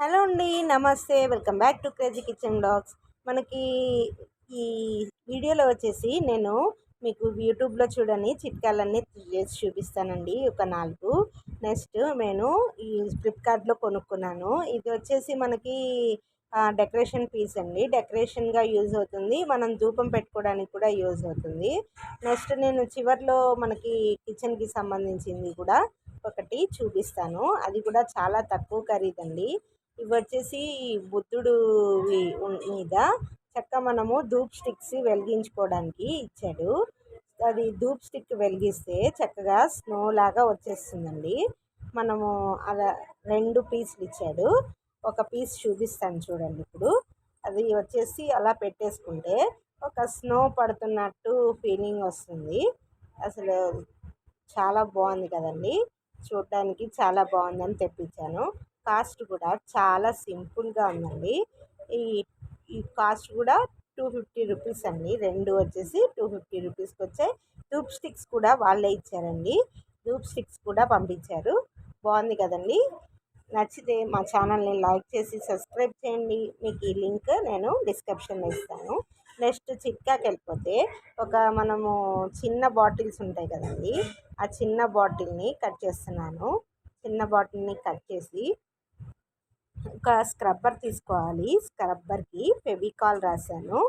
Hello అండి నమస్తే. Welcome back to crazy kitchen blogs మనకి ఈ వీడియోలో వచ్చేసి నేను మీకు యూట్యూబ్లో చూడని చిట్కాలన్నీ చేసి చూపిస్తానండి. ఒక నాలుగు. నెక్స్ట్ నేను ఈ ఫ్లిప్కార్ట్లో కొనుక్కున్నాను. ఇది వచ్చేసి మనకి డెకరేషన్ పీస్ అండి. డెకరేషన్గా యూజ్ అవుతుంది. మనం ధూపం పెట్టుకోవడానికి కూడా యూజ్ అవుతుంది. నెక్స్ట్ నేను చివరిలో మనకి కిచెన్కి సంబంధించింది కూడా ఒకటి చూపిస్తాను. అది కూడా చాలా తక్కువ ఖరీదండి. ఇవి వచ్చేసి బుద్ధుడు మీద చక్క మనము ధూప్ స్టిక్స్ వెలిగించుకోవడానికి ఇచ్చాడు. అది ధూప్ స్టిక్ వెలిగిస్తే చక్కగా స్నో లాగా వచ్చేస్తుందండి. మనము అలా రెండు పీసులు ఇచ్చాడు. ఒక పీస్ చూపిస్తాను చూడండి ఇప్పుడు. అది వచ్చేసి అలా పెట్టేసుకుంటే ఒక స్నో పడుతున్నట్టు ఫీలింగ్ వస్తుంది. అసలు చాలా బాగుంది కదండి. చూడడానికి చాలా బాగుందని తెప్పించాను. కాస్ట్ కూడా చాలా సింపుల్గా ఉందండి. ఈ ఈ కాస్ట్ కూడా టూ ఫిఫ్టీ రూపీస్ అండి. రెండు వచ్చేసి టూ ఫిఫ్టీ రూపీస్కి వచ్చాయి. ధూప్ స్టిక్స్ కూడా వాళ్ళే ఇచ్చారండి. ధూప్ స్టిక్స్ కూడా పంపించారు. బాగుంది కదండి. నచ్చితే మా ఛానల్ని లైక్ చేసి సబ్స్క్రైబ్ చేయండి. మీకు ఈ లింక్ నేను డిస్క్రిప్షన్లో ఇస్తాను. నెక్స్ట్ చిట్కాకి వెళ్ళిపోతే ఒక మనము చిన్న బాటిల్స్ ఉంటాయి కదండి. ఆ చిన్న బాటిల్ని కట్ చేస్తున్నాను. చిన్న బాటిల్ని కట్ చేసి ఒక స్క్రబ్బర్ తీసుకోవాలి. స్క్రబ్బర్కి ఫెవికాల్ రాశాను.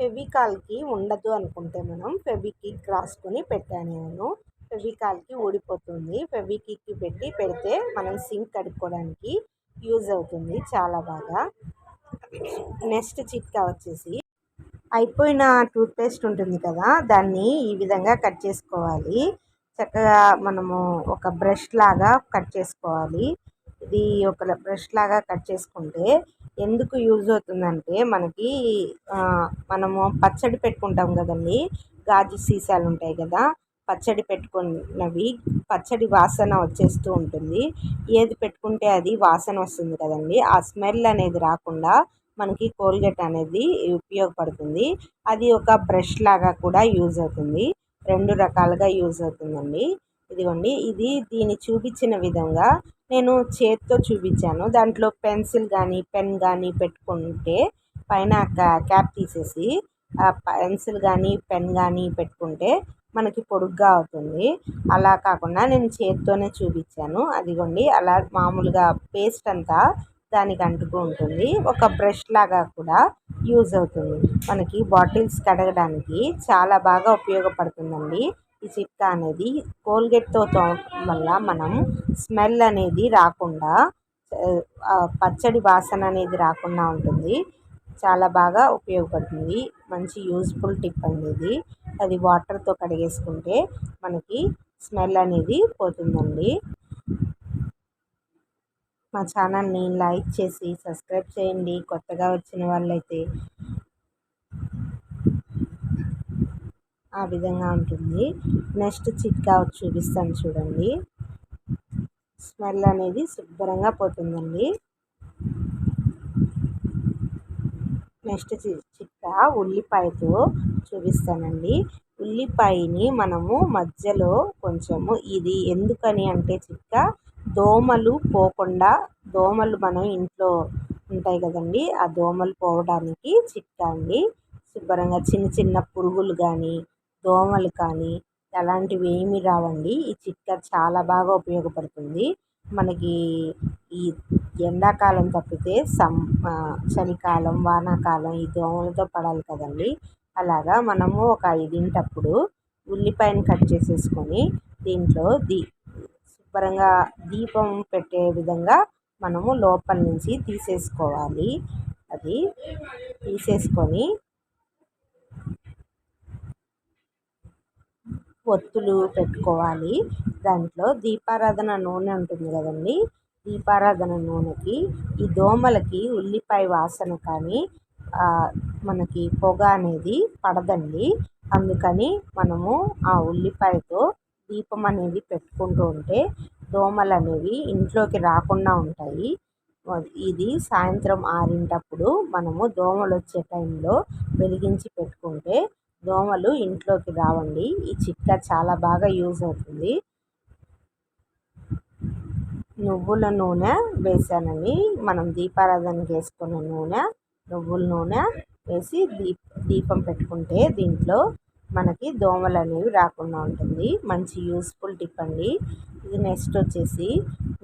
ఫెవికాల్కి ఉండదు అనుకుంటే మనం ఫెవికిక్ రాసుకొని పెట్టాను నేను. ఫెవికాల్కి ఊడిపోతుంది. ఫెవికిక్కి పెట్టి పెడితే మనం సింక్ కడుక్కోవడానికి యూజ్ అవుతుంది చాలా బాగా. నెక్స్ట్ చిట్కా వచ్చేసి అయిపోయిన టూత్పేస్ట్ ఉంటుంది కదా దాన్ని ఈ విధంగా కట్ చేసుకోవాలి. చక్కగా మనము ఒక బ్రష్ లాగా కట్ చేసుకోవాలి. ఇది ఒక బ్రష్ లాగా కట్ చేసుకుంటే ఎందుకు యూజ్ అవుతుందంటే మనకి మనము పచ్చడి పెట్టుకుంటాం కదండి. గాజు సీసాలు ఉంటాయి కదా పచ్చడి పెట్టుకున్నవి పచ్చడి వాసన వచ్చేస్తూ ఉంటుంది. ఏది పెట్టుకుంటే అది వాసన వస్తుంది కదండి. ఆ స్మెల్ అనేది రాకుండా మనకి కోల్గేట్ అనేది ఉపయోగపడుతుంది. అది ఒక బ్రష్ లాగా కూడా యూజ్ అవుతుంది. రెండు రకాలుగా యూజ్ అవుతుందండి. ఇదిగోండి ఇది దీన్ని చూపించిన విధంగా నేను చేత్తో చూపించాను. దాంట్లో పెన్సిల్ కానీ పెన్ కానీ పెట్టుకుంటే పైన క్యాప్ తీసేసి ఆ పెన్సిల్ కానీ పెన్ కానీ పెట్టుకుంటే మనకి పొడుగ్గా అవుతుంది. అలా కాకుండా నేను చేత్తోనే చూపించాను. అదిగోండి అలా మామూలుగా పేస్ట్ అంతా దానికి అంటుకు ఉంటుంది. ఒక బ్రష్ లాగా కూడా యూజ్ అవుతుంది. మనకి బాటిల్స్ కడగడానికి చాలా బాగా ఉపయోగపడుతుందండి. ఈ చిట్కా అనేది కోల్గేట్తో తోమడం వల్ల మనం స్మెల్ అనేది రాకుండా పచ్చడి వాసన అనేది రాకుండా ఉంటుంది. చాలా బాగా ఉపయోగపడుతుంది. మంచి యూజ్ఫుల్ టిప్ అండి ఇది అది వాటర్తో కడిగేసుకుంటే మనకి స్మెల్ అనేది పోతుందండి. మా ఛానల్ని లైక్ చేసి సబ్స్క్రైబ్ చేయండి. కొత్తగా వచ్చిన వాళ్ళైతే ఆ విధంగా ఉంటుంది. నెక్స్ట్ చిట్కా చూపిస్తాను చూడండి. స్మెల్ అనేది శుభ్రంగా పోతుందండి. నెక్స్ట్ చిట్కా ఉల్లిపాయతో చూపిస్తానండి. ఉల్లిపాయని మనము మధ్యలో కొంచెము ఇది ఎందుకని అంటే చిట్కా దోమలు పోకుండా దోమలు మనం ఇంట్లో ఉంటాయి కదండి ఆ దోమలు పోవడానికి చిట్కా అండి. శుభ్రంగా చిన్న చిన్న పురుగులు కానీ దోమలు కానీ అలాంటివి ఏమీ రావండి. ఈ చిట్కా చాలా బాగా ఉపయోగపడుతుంది. మనకి ఈ ఎండాకాలం తప్పితే సం చలికాలం వానాకాలం ఈ దోమలతో పడాలి కదండి. అలాగా మనము ఒక ఐదింటప్పుడు ఉల్లిపాయను కట్ చేసేసుకొని దీంట్లో దీ శుభ్రంగా దీపం పెట్టే విధంగా మనము లోపల నుంచి తీసేసుకోవాలి. అది తీసేసుకొని ఒత్తులు పెట్టుకోవాలి. దాంట్లో దీపారాధన నూనె ఉంటుంది కదండి. దీపారాధన నూనెకి ఈ దోమలకి ఉల్లిపాయ వాసన కానీ మనకి పొగ అనేది పడదండి. అందుకని మనము ఆ ఉల్లిపాయతో దీపం అనేది పెట్టుకుంటూ ఉంటే దోమలు అనేవి ఇంట్లోకి రాకుండా ఉంటాయి. ఇది సాయంత్రం ఆరింటప్పుడు మనము దోమలు వచ్చే టైంలో వెలిగించి పెట్టుకుంటే దోమలు ఇంట్లోకి రావండి. ఈ చిట్కా చాలా బాగా యూజ్ అవుతుంది. నువ్వుల నూనె వేసానండి మనం దీపారాధనకి వేసుకున్న నూనె నువ్వుల నూనె వేసి దీప దీపం పెట్టుకుంటే దీంట్లో మనకి దోమలు అనేవి రాకుండా ఉంటుంది. మంచి యూస్ఫుల్ టిప్ అండి. ఇది నెక్స్ట్ వచ్చేసి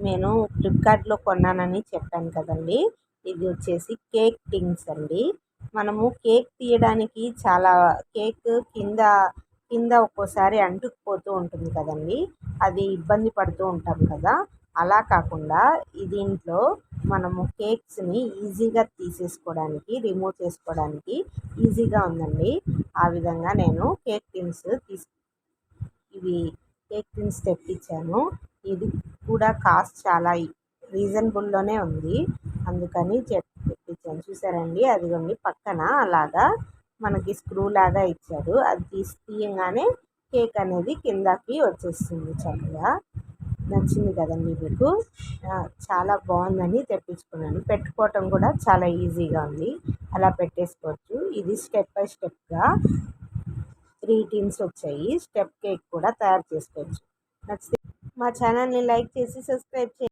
నేను ఫ్లిప్కార్ట్లో కొన్నానని చెప్పాను కదండి. ఇది వచ్చేసి కేక్ టింగ్స్ అండి. మనము కేక్ తీయడానికి చాలా కేక్ కింద కింద ఒక్కోసారి అంటుకుపోతూ ఉంటుంది కదండి. అది ఇబ్బంది పడుతూ ఉంటాం కదా. అలా కాకుండా దీంట్లో మనము కేక్స్ని ఈజీగా తీసేసుకోవడానికి రిమూవ్ చేసుకోవడానికి ఈజీగా ఉందండి. ఆ విధంగా నేను కేక్ టిన్స్ తీసు ఇవి కేక్ టిన్స్ తెప్పించాను. ఇది కూడా కాస్ట్ చాలా రీజనబుల్లోనే ఉంది. అందుకని చెప్ చూసారండి? అదిగోండి పక్కన అలాగా మనకి స్క్రూ లాగా ఇచ్చారు. అది తీసి తీయంగానే కేక్ అనేది కిందకి వచ్చేస్తుంది చక్కగా. నచ్చింది కదండి మీకు? చాలా బాగుందని తెప్పించుకున్నాను. పెట్టుకోవటం కూడా చాలా ఈజీగా ఉంది. అలా పెట్టేసుకోవచ్చు. ఇది స్టెప్ బై స్టెప్గా త్రీ టీన్స్ వచ్చాయి. స్టెప్ కేక్ కూడా తయారు చేసుకోవచ్చు. నచ్చితే మా ఛానల్ని లైక్ చేసి సబ్స్క్రైబ్ చేయండి.